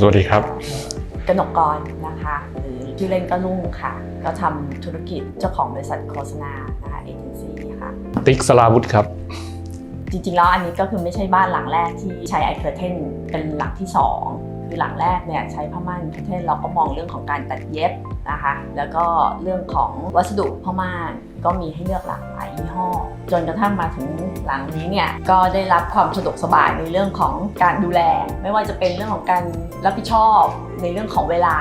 สวัสดีครับ กนกกรนะคะ หรือชื่อเล่นก็ลุ่งค่ะ ก็ทำธุรกิจเจ้าของบริษัทโฆษณานะคะเอเจนซี่ค่ะ ติ๊กสลาวุธครับ จริงๆแล้วอันนี้ก็คือไม่ใช่บ้านหลังแรกที่ใช้ไอเคอร์เทนเป็นหลังที่2 คือหลังแรกเนี่ยใช้ผ้าม่านประเทศเราก็มองเรื่องของการตัดเย็บนะคะ แล้วก็เรื่องของวัสดุผ้าม่านก็มีให้เลือกหลากหลายยี่ห้อ จนกระทั่งมาถึงหลังนี้เนี่ยก็ได้รับความสะดวกสบายในเรื่องของการดูแล ไม่ว่าจะเป็นเรื่องของการรับผิดชอบในเรื่องของเวลา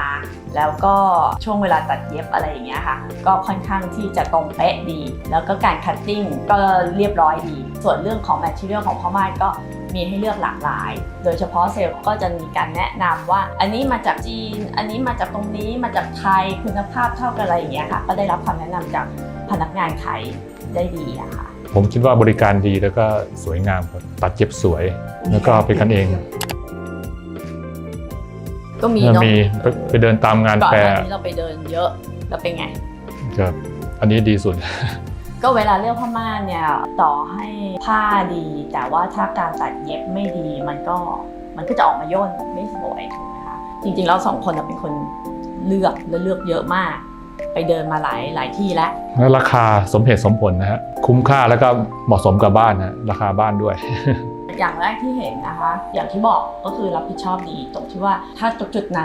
แล้วก็ช่วงเวลาตัดเย็บอะไรอย่างเงี้ยค่ะ ก็ค่อนข้างที่จะตรงเป๊ะดี แล้วก็การคัตติ้งก็เรียบร้อยดี ส่วนเรื่องของแมทเทียลของผ้าม่านก็มีให้เลือกหลากหลาย โดยเฉพาะเซลล์ก็จะมีการแนะนำว่า อันนี้มาจากจีน อันนี้มาจากตรงนี้ มาจากไทย คุณภาพเท่ากันอะไรอย่างเงี้ยค่ะ ก็ได้รับคำแนะนำจากพนักงานขายได้ดีอะค่ะ ผมคิดว่าบริการดีแล้วก็สวยงามตัดเย็บสวย แล้วก็เป็นกันเอง ก็มีเนาะมีไปไปเดินตามงานก่อนแฟหร์น้านี้เราไปเดินเยอะแล้วเป็นไงครับอันนี้ดีสุด ก็เวลาเลือกผ้าม่านเนี่ยต่อให้ผ้าดี แต่ว่าถ้าการตัดเย็บไม่ดีมันก็มันก็จะออกมาย่นไม่สวยถูกไหมคะจริงๆเราสองคนน่ะเป็นคนเลือกและเลือกเยอะมาก ไปเดินมาหลายหลายที่แล้วและราคาสมเหตุสมผลนะฮะคุ้มค่าแล้วก็เหมาะสมกับบ้านนะราคาบ้านด้วย อย่างแรกที่เห็นนะคะ อย่างที่บอกก็คือรับผิดชอบดีตรงที่ว่าถ้าจุดจุดไหน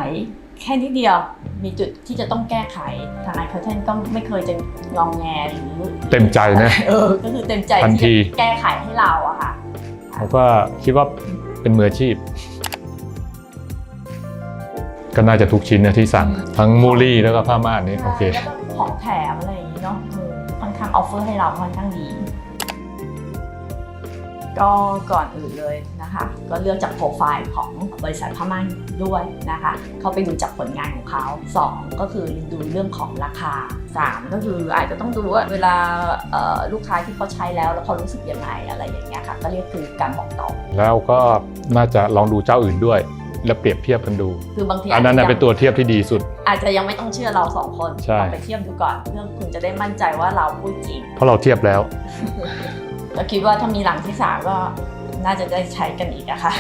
แค่นิดเดียวมีจุดที่จะต้องแก้ไขทางไอคอนเทนก็ไม่เคยจะงองแงหรือเต็มใจนะเออก็คือเต็มใจทันทีที่จะแก้ไขให้เราอะค่ะแล้วก็คิดว่าเป็นมืออาชีพ ก็น่าจะทุกชิ้นนะที่สั่ง ทั้งมูลี่แล้วก็ผ้าม่านนี่โอเคแล้วก็ของแถมอะไรอย่างนี้เนาะเออค่อนข้างออฟเฟอร์ให้เราค่อนข้างดี ก็ก่อนอื่นเลยนะคะ ก็เลือกจากโปรไฟล์ของบริษัทผ้าม่านด้วยนะคะ เขาไปดูจากผลงานของเขา 2 ก็คือดูเรื่องของราคา 3 ก็คืออาจจะต้องดูว่าเวลาเอ่อลูกค้าที่เขาใช้แล้วแล้วเขารู้สึกยังไงอะไรอย่างเงี้ยค่ะ ก็เรียกคือการบอกต่อ แล้วก็น่าจะลองดูเจ้าอื่นด้วยแล้วเปรียบเทียบกันดู คือบางทีอันนั้นอาจน่ะจะเป็นตัวเทียบที่ดีสุด อาจจะยังไม่ต้องเชื่อเราสองคนใช่ลองไปเทียบดูก่อน เพื่อคุณจะได้มั่นใจว่าเราพูดจริง เพราะเราเทียบแล้ว ก็คิดว่าถ้ามีหลังที่สามก็น่าจะได้ใช้กันอีกอะค่ะ